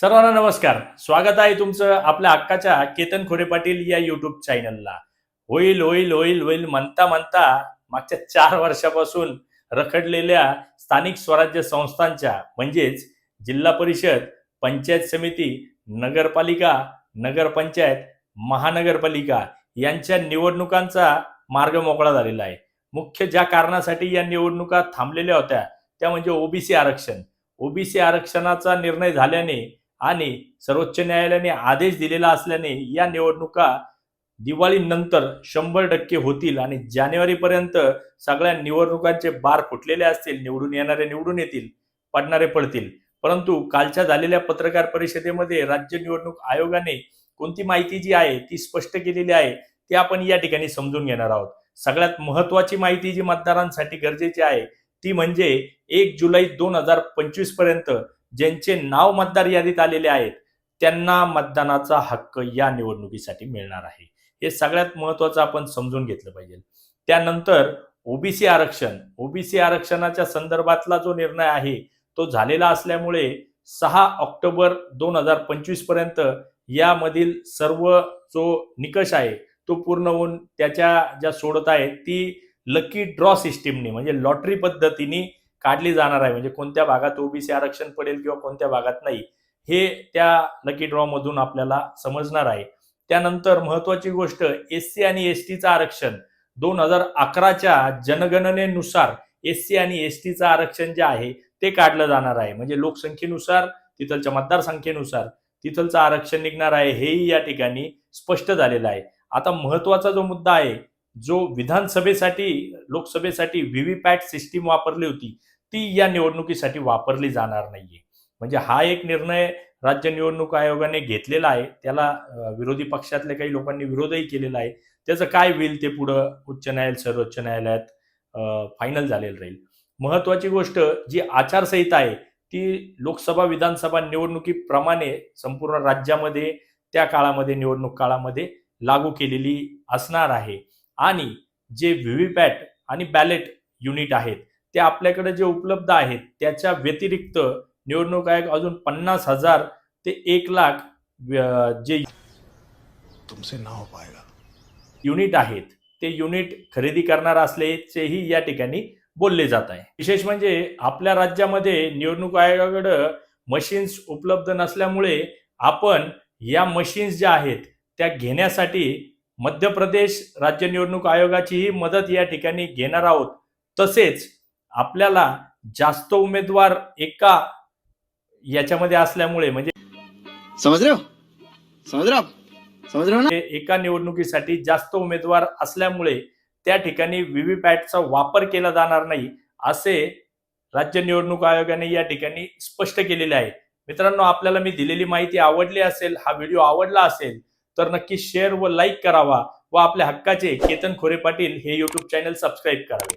सर्वांना नमस्कार. स्वागत आहे तुमचं आपल्या अक्काच्या केतन खोरे पाटील या युट्यूब चॅनलला होईल होईल होईल होईल म्हणता म्हणता मागच्या चार वर्षापासून रखडलेल्या स्थानिक स्वराज्य संस्थांच्या म्हणजेच जिल्हा परिषद पंचायत समिती नगरपालिका नगरपंचायत महानगरपालिका यांच्या निवडणुकांचा मार्ग मोकळा झालेला आहे. मुख्य ज्या कारणासाठी या निवडणुका थांबलेल्या होत्या त्या म्हणजे ओबीसी आरक्षण. ओबीसी आरक्षणाचा निर्णय झाल्याने आणि सर्वोच्च न्यायालयाने आदेश दिलेला असल्याने या निवडणुका दिवाळीनंतर शंभर टक्के होतील आणि जानेवारीपर्यंत सगळ्या निवडणुकांचे बार फुटलेले असतील निवडून येणारे निवडून येतील पडणारे पडतील. परंतु कालच्या झालेल्या पत्रकार परिषदेमध्ये राज्य निवडणूक आयोगाने कोणती माहिती जी आहे ती स्पष्ट केलेली आहे ती आपण या ठिकाणी समजून घेणार आहोत. सगळ्यात महत्वाची माहिती जी मतदारांसाठी गरजेची आहे ती म्हणजे एक जुलै दोन हजार पंचवीसपर्यंत ज्यांचे नाव मतदार यादीत आलेले आहेत त्यांना मतदानाचा हक्क या निवडणुकीसाठी मिळणार आहे. हे सगळ्यात महत्वाचं आपण समजून घेतलं पाहिजे. त्यानंतर ओबीसी आरक्षण ओबीसी आरक्षणाच्या संदर्भातला जो निर्णय आहे तो झालेला असल्यामुळे सहा ऑक्टोबर दोन हजार पंचवीसपर्यंत यामधील सर्व जो निकष आहे तो पूर्ण होऊन त्याच्या ज्या सोडत आहेत ती लकी ड्रॉ सिस्टीमने म्हणजे लॉटरी पद्धतीने काढली जाणार आहे. म्हणजे कोणत्या भागात ओबीसी आरक्षण पडेल किंवा कोणत्या भागात नाही हे त्या लकी ड्रॉ मधून आपल्याला समजणार आहे. त्यानंतर महत्वाची गोष्ट एस सी आणि एस टीचं आरक्षण. दोन हजार अकराच्या जनगणनेनुसार एस सी आणि एस टीचं आरक्षण जे आहे ते काढलं जाणार आहे. म्हणजे लोकसंख्येनुसार तिथलच्या मतदारसंख्येनुसार तिथलचं आरक्षण निघणार आहे हेही या ठिकाणी स्पष्ट झालेलं आहे. आता महत्त्वाचा जो मुद्दा आहे जो विधानसभेसाठी लोकसभेसाठी व्हीव्हीपॅट सिस्टीम वापरली होती ती या निवडणुकीसाठी वापरली जाणार नाहीये. म्हणजे हा एक निर्णय राज्य निवडणूक आयोगाने घेतलेला आहे. त्याला विरोधी पक्षातल्या काही लोकांनी विरोधही केलेला आहे. त्याचं काय होईल ते पुढं उच्च न्यायालय सर्वोच्च न्यायालयात फायनल झालेलं राहील. महत्वाची गोष्ट जी आचारसंहिता आहे ती लोकसभा विधानसभा निवडणुकीप्रमाणे संपूर्ण राज्यामध्ये त्या काळामध्ये निवडणूक काळामध्ये लागू केलेली असणार आहे. आणि जे व्हीव्हीपॅट आणि बॅलेट युनिट आहेत ते आपल्याकडे जे उपलब्ध आहेत त्याच्या व्यतिरिक्त निवडणूक आयोग अजून पन्नास हजार ते एक लाख जे तुमसे ना हो पाएगा युनिट आहेत ते युनिट खरेदी करणार असल्याचेही या ठिकाणी बोलले जात आहे. विशेष म्हणजे आपल्या राज्यामध्ये निवडणूक आयोगाकडं मशीन्स उपलब्ध नसल्यामुळे आपण या मशीन्स ज्या आहेत त्या घेण्यासाठी मध्य प्रदेश राज्य निवडणूक आयोगाचीही मदत या ठिकाणी घेणार आहोत. तसेच आपल्याला जास्त उमेदवार एका याच्यामध्ये असल्यामुळे म्हणजे एका निवडणुकीसाठी जास्त उमेदवार असल्यामुळे त्या ठिकाणी व्हीव्हीपॅटचा वापर केला जाणार नाही असे राज्य निवडणूक आयोगाने या ठिकाणी स्पष्ट केलेले आहे. मित्रांनो आपल्याला मी दिलेली माहिती आवडली असेल हा व्हिडिओ आवडला असेल तर नक्की शेअर व लाईक करावा व आपल्या हक्काचे केतन खोरे पाटील हे युट्यूब चॅनल सबस्क्राईब करावे.